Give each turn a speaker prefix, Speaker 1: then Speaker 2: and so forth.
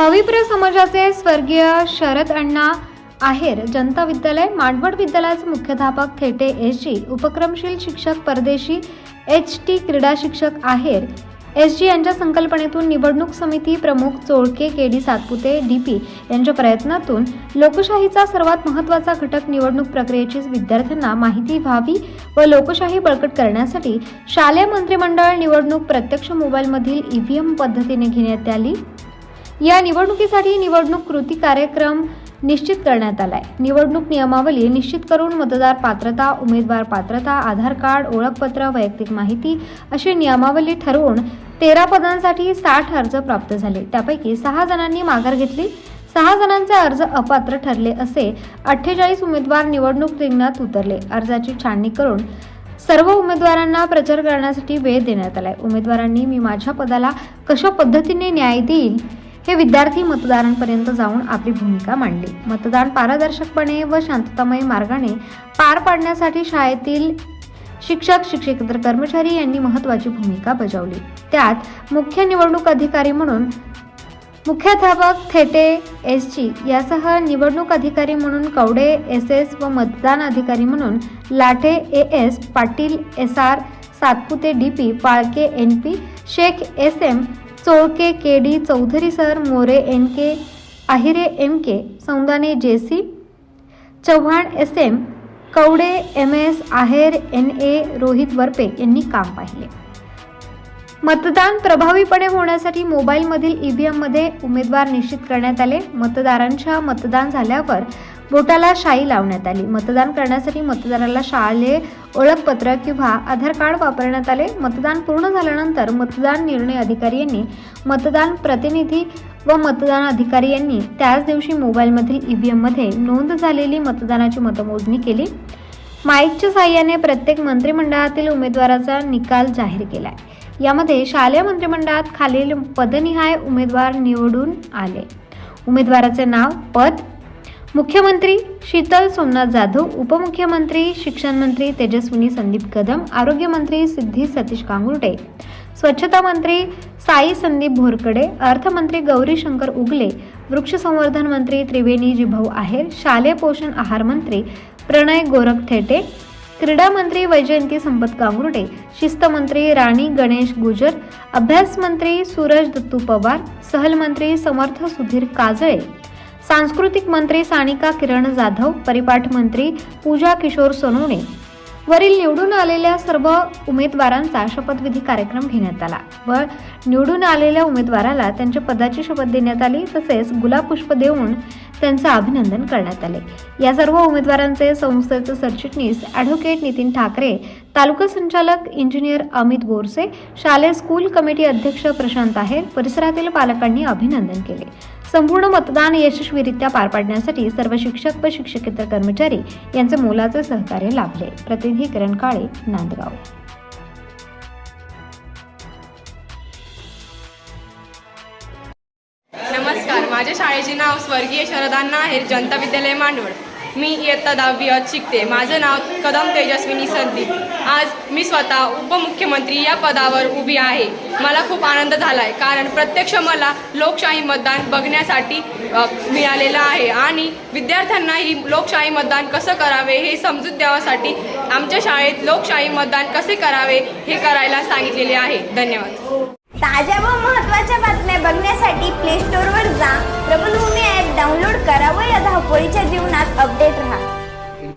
Speaker 1: मविप्र समाजाचे स्वर्गीय शरद अण्णा आहेर जनता विद्यालय माडवड विद्यालयाचे मुख्याध्यापक थेटे एस जी उपक्रमशील शिक्षक परदेशी एच टी क्रीडा शिक्षक आहेर. एस जी यांच्या संकल्पनेतून निवडणूक समिती प्रमुख Cholke K D Satpute D P यांच्या प्रयत्नातून लोकशाहीचा सर्वात महत्त्वाचा घटक निवडणूक प्रक्रियेची विद्यार्थ्यांना माहिती व्हावी व लोकशाही बळकट करण्यासाठी शालेय मंत्रिमंडळ निवडणूक प्रत्यक्ष मोबाईलमधील ईव्हीएम पद्धतीने घेण्यात आली. या निवडणुकीसाठी निवडणूक कृती कार्यक्रम निश्चित करण्यात आलाय. निवडणूक नियमावली निश्चित करून मतदार पात्रता उमेदवार पात्रता आधार कार्ड ओळखपत्र वैयक्तिक माहिती अशी नियमावली ठरवून तेरा पदांसाठी साठ अर्ज प्राप्त झाले. त्यापैकी सहा जणांनी माघार घेतली. सहा जणांचे अर्ज अपात्र ठरले असे अठ्ठेचाळीस उमेदवार निवडणूक रिंगणात उतरले. अर्जाची छाननी करून सर्व उमेदवारांना प्रचार करण्यासाठी वेळ देण्यात आलाय. उमेदवारांनी मी माझ्या पदाला कशा पद्धतीने न्याय देईल हे विद्यार्थी मतदारांपर्यंत जाऊन आपली भूमिका मांडली. मतदान पारदर्शकपणे व शांततामय मार्गाने पार पाडण्यासाठी शाळेतील शिक्षक शिक्षकेतर कर्मचारी यांनी महत्त्वाची भूमिका बजावली. त्यात मुख्य निवडणूक अधिकारी म्हणून मुख्याध्यापक थेटे एस जी यासह निवडणूक अधिकारी म्हणून कवडे एस एस व मतदान अधिकारी म्हणून Lathe A S Patil S R Satpute D P Palke N P Shaikh S M Cholke K D Chaudhari sir More N K Ahire M K Saundane J C Chavan S M Kawade M S Aher N A Rohit Varpe यांनी काम पाहिले. मतदान प्रभावीपणे होण्यासाठी मोबाईलमधील ईव्हीएममध्ये उमेदवार निश्चित करण्यात आले. मतदारांच्या मतदान झाल्यावर बोटाला शाई लावण्यात आली. मतदान करण्यासाठी मतदाराला शालेय ओळखपत्र किंवा आधार कार्ड वापरण्यात आले. मतदान पूर्ण झाल्यानंतर मतदान निर्णय अधिकारी यांनी मतदान प्रतिनिधी व मतदान अधिकारी यांनी त्याच दिवशी मोबाईलमधील ईव्हीएममध्ये नोंद झालेली मतदानाची मतमोजणी केली. माईकच्या साह्याने प्रत्येक मंत्रिमंडळातील उमेदवाराचा निकाल जाहीर केला आहे यामध्ये शालेय मंत्रिमंडळात खालील पदनिहाय उमेदवार निवडून आले. उमेदवाराचे नाव पद. मुख्यमंत्री शीतल सोमनाथ जाधव उपमुख्यमंत्री शिक्षण मंत्री तेजस्विनी संदीप कदम आरोग्यमंत्री सिद्धी सतीश कांगुर्टे स्वच्छता मंत्री साई संदीप भोरकडे अर्थमंत्री गौरी शंकर उगले वृक्षसंवर्धन मंत्री त्रिवेणी जिभाऊ आहेर शालेय पोषण आहार मंत्री प्रणय गोरख थेटे क्रीडा मंत्री वैजयंती संपत गांगुर्डे शिस्त मंत्री राणी गणेश गुजर अभ्यास मंत्री सूरज दत्तू पवार सहल मंत्री समर्थ सुधीर काजळे सांस्कृतिक मंत्री सानिका किरण जाधव परिपाठ मंत्री पूजा किशोर सोनवणे वरील निवडून आलेल्या सर्व उमेदवारांचा शपथविधी कार्यक्रम घेण्यात आला. व निवडून आलेल्या उमेदवाराला त्यांच्या पदाची शपथ देण्यात आली तसेच गुलाब पुष्प देऊन त्यांचं अभिनंदन करण्यात आले. या सर्व उमेदवारांचे संस्थेचे सरचिटणीस ॲडव्होकेट नितीन ठाकरे तालुका संचालक इंजिनियर अमित बोरसे शालेय स्कूल कमिटी अध्यक्ष प्रशांत आहेर परिसरातील पालकांनी अभिनंदन केले. संपूर्ण मतदान यशस्वीरित्या पार पाडण्यासाठी सर्व शिक्षक व शिक्षकेतर कर्मचारी यांचे मोलाचे सहकार्य लाभले. प्रतिनिधी किरण काळे नांदगाव.
Speaker 2: नमस्कार माझ्या शाळेचे नाव स्वर्गीय शरदांना आहे जनता विद्यालय मांडवड. मी इयत्ता दहावी शिकते. माझं नाव कदम तेजस्विनी संदीप. आज मी स्वतः उपमुख्यमंत्री या पदावर उभी आहे. मला खूप आनंद झाला आहे कारण प्रत्यक्ष मला लोकशाही मतदान बघण्यासाठी मिळालेलं आहे. आणि विद्यार्थ्यांनाही लोकशाही मतदान कसं करावे हे समजूत द्यावासाठी आमच्या शाळेत लोकशाही मतदान कसे करावे हे करायला सांगितलेले आहे. धन्यवाद.
Speaker 3: ताज्या व महत्त्वाच्या बातम्या बघण्यासाठी प्ले स्टोअरवर जा. प्रबलभूमी ॲप डाउनलोड करा व या धावपळीच्या class updates